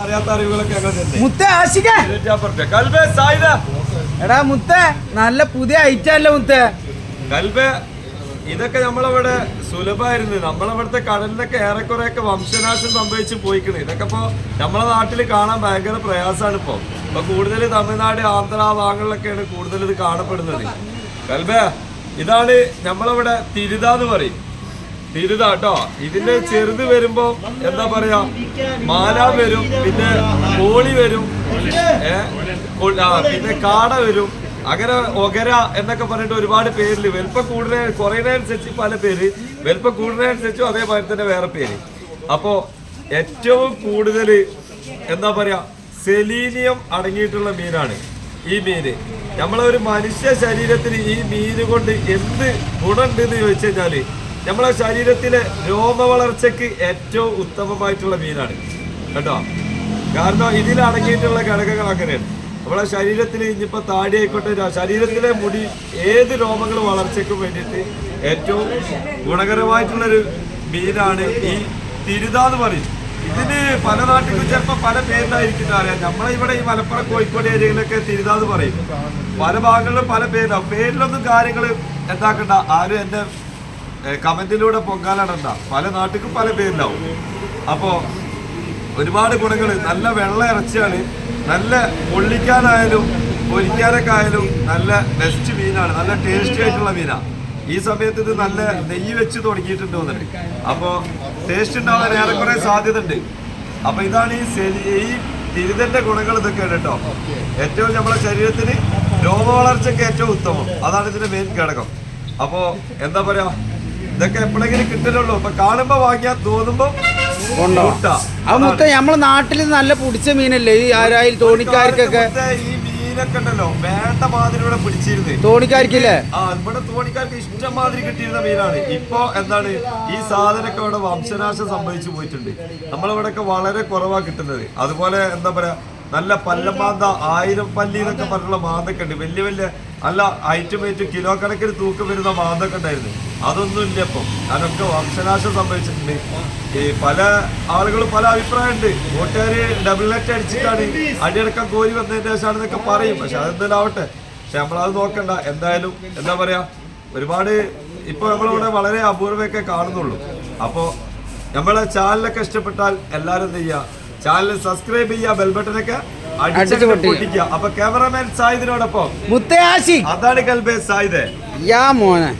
അറിയാത്ത അറിവുകളൊക്കെ മുത്ത കൽബേ സായിദ. എടാ മുത്തേ നല്ല പുതിയ ഐറ്റം അല്ലേ മുത്തേ? കൽബേ ഇതൊക്കെ നമ്മളവിടെ സുലഭമായിരുന്നു. നമ്മളവിടുത്തെ കടലിലൊക്കെ ഏറെക്കുറെ ഒക്കെ വംശനാശം സംഭവിച്ച് പോയിക്കണ്. ഇതൊക്കെ ഇപ്പോ നമ്മളെ നാട്ടിൽ കാണാൻ ഭയങ്കര പ്രയാസമാണ് ഇപ്പൊ. ഇപ്പൊ കൂടുതൽ തമിഴ്നാട് ആന്ധ്ര ഭാഗങ്ങളിലൊക്കെയാണ് കൂടുതൽ ഇത് കാണപ്പെടുന്നത്. കൽബേ ഇതാണ് നമ്മളവിടെ തിരുത എന്ന് പറയും. തിരുത കേട്ടോ ഇതിന്റെ ചെറുത് വരുമ്പോ എന്താ പറയാ? മാല വരും പിന്നെ കോളി വരും ഏ? പിന്നെ കാട വരും. അങ്ങനെ ഒകര എന്നൊക്കെ പറഞ്ഞിട്ട് ഒരുപാട് പേരിൽ. വലുപ്പം കൂടുന്ന കുറയുന്നതനുസരിച്ച് പല പേര്. വലുപ്പം കൂടുന്നതനുസരിച്ചും അതേമാതിരി തന്നെ വേറെ പേര്. അപ്പോ ഏറ്റവും കൂടുതൽ എന്താ പറയാ? സെലീനിയം അടങ്ങിയിട്ടുള്ള മീനാണ് ഈ മീന്. നമ്മളൊരു മനുഷ്യ ശരീരത്തിന് ഈ മീന് കൊണ്ട് എന്ത് ഗുണമുണ്ട് എന്ന് ചോദിച്ചു കഴിഞ്ഞാൽ നമ്മളെ ശരീരത്തിലെ രോമ വളർച്ചയ്ക്ക് ഏറ്റവും ഉത്തമമായിട്ടുള്ള മീനാണ്. കേട്ടോ? കാരണം ഇതിൽ അടങ്ങിയിട്ടുള്ള ഘടകങ്ങൾ അങ്ങനെയാണ്. നമ്മളെ ശരീരത്തിൽ ഇനിയിപ്പോൾ താടി ആയിക്കോട്ടെ ശരീരത്തിലെ മുടി ഏത് രോമങ്ങൾ വളർച്ചയ്ക്കും വേണ്ടിയിട്ട് ഏറ്റവും ഗുണകരമായിട്ടുള്ളൊരു മീനാണ് ഈ തിരുത എന്ന് പറയും. ഇതിന് പല നാട്ടിലും ചിലപ്പോൾ പല പേരിലായിരിക്കും അറിയാം. നമ്മളെ ഇവിടെ ഈ മലപ്പുറം കോഴിക്കോട് ഏരിയയിലൊക്കെ തിരുത എന്ന് പറയും. പല ഭാഗങ്ങളിലും പല പേരിലാണ് പേരിലൊന്നും കാര്യങ്ങൾ എന്താക്കണ്ട. ആരും എന്റെ കമന്റിലൂടെ പൊങ്കാലടണ്ട. പല നാട്ടിലും പല പേരിലാവും. അപ്പോ ഒരുപാട് ഗുണങ്ങൾ നല്ല വെള്ള ഇറച്ചിയാണ്. നല്ല പൊള്ളിക്കാനായാലും പൊരിക്കാനൊക്കെ ആയാലും നല്ല ബെസ്റ്റ് മീനാണ്. നല്ല ടേസ്റ്റി ആയിട്ടുള്ള മീനാണ് ഈ സമയത്ത് ഇത് നല്ല നെയ്യ് വെച്ച് തുടങ്ങിയിട്ടുണ്ട് തോന്നുന്നുണ്ട് അപ്പോൾ ടേസ്റ്റ് ഉണ്ടാവാൻ ഏറെക്കുറെ സാധ്യത ഉണ്ട് അപ്പോൾ ഇതാണ് ഈ ഈ തിരുതന്റെ ഗുണങ്ങൾ ഇതൊക്കെയാണ് കേട്ടോ. ഏറ്റവും നമ്മുടെ ശരീരത്തിന് രോമ വളർച്ചയ്ക്ക് ഏറ്റവും ഉത്തമം. അതാണ് ഇതിന്റെ മെയിൻ ഘടകം. അപ്പോൾ എന്താ പറയാ? ഇതൊക്കെ എപ്പോഴെങ്കിലും കിട്ടലുള്ളൂ. ഇപ്പൊ കാണുമ്പോ വാങ്ങിയാ തോന്നുമ്പോ. അത് മുത്ത നമ്മളെ നാട്ടിൽ നല്ല പിടിച്ച മീനല്ലേ? ഈ ആരായാലും തോണിക്കാർക്കൊക്കെ? ഈ മീനൊക്കെ ഉണ്ടല്ലോ. വേണ്ട മാതിരി ഇവിടെ പിടിച്ചിരുന്നു. തോണിക്കാർക്കില്ലേ? ആ ഇവിടെ തോണിക്കാർക്ക് ഇഷ്ടം മാതിരി കിട്ടിയിരുന്ന മീനാണ്. ഇപ്പൊ എന്താണ് ഈ സാധനമൊക്കെ ഇവിടെ വംശനാശം സംഭവിച്ചു പോയിട്ടുണ്ട്. നമ്മളിവിടെയൊക്കെ വളരെ കുറവാ കിട്ടുന്നത്. അതുപോലെ എന്താ പറയാ നല്ല പല്ലമാന്ത ആയിരം പല്ലി എന്നൊക്കെ പറഞ്ഞുള്ള മാന്തൊക്കെ ഉണ്ട്. വലിയ വലിയ നല്ല ഐറ്റം ഐറ്റം കിലോ കണക്കിന് തൂക്കം വരുന്ന മാന്തൊക്കെ ഉണ്ടായിരുന്നു. അതൊന്നും ഇല്ല ഇപ്പം. അതൊക്കെ വംശനാശം സംഭവിച്ചിട്ടുണ്ട്. ഈ പല ആളുകളും പല അഭിപ്രായമുണ്ട്. കൂട്ടുകാര് ഡബിൾ നെറ്റ് അടിച്ചിട്ടാണ് അടിയടക്കം കോരി വന്നതിന്റെ ശേഷമാണെന്നൊക്കെ പറയും. പക്ഷെ അതെന്തായാലും ആവട്ടെ. പക്ഷെ നമ്മളത് നോക്കണ്ട. എന്തായാലും എന്താ പറയാ? ഒരുപാട് ഇപ്പൊ നമ്മളിവിടെ വളരെ അപൂർവമൊക്കെ കാണുന്നുള്ളൂ. അപ്പോ നമ്മളെ ചാനലൊക്കെ ഇഷ്ടപ്പെട്ടാൽ എല്ലാരും എന്ത് ചെയ്യുക ചാനൽ സബ്സ്ക്രൈബ് ചെയ്യുക ബെൽബട്ടനൊക്കെ പൊട്ടിക്കുക. അപ്പൊ ക്യാമറമാൻ സായിദിനോടൊപ്പം മുത്ത അതാണ് കൽബേ സായിദേ. യാ മോനെ.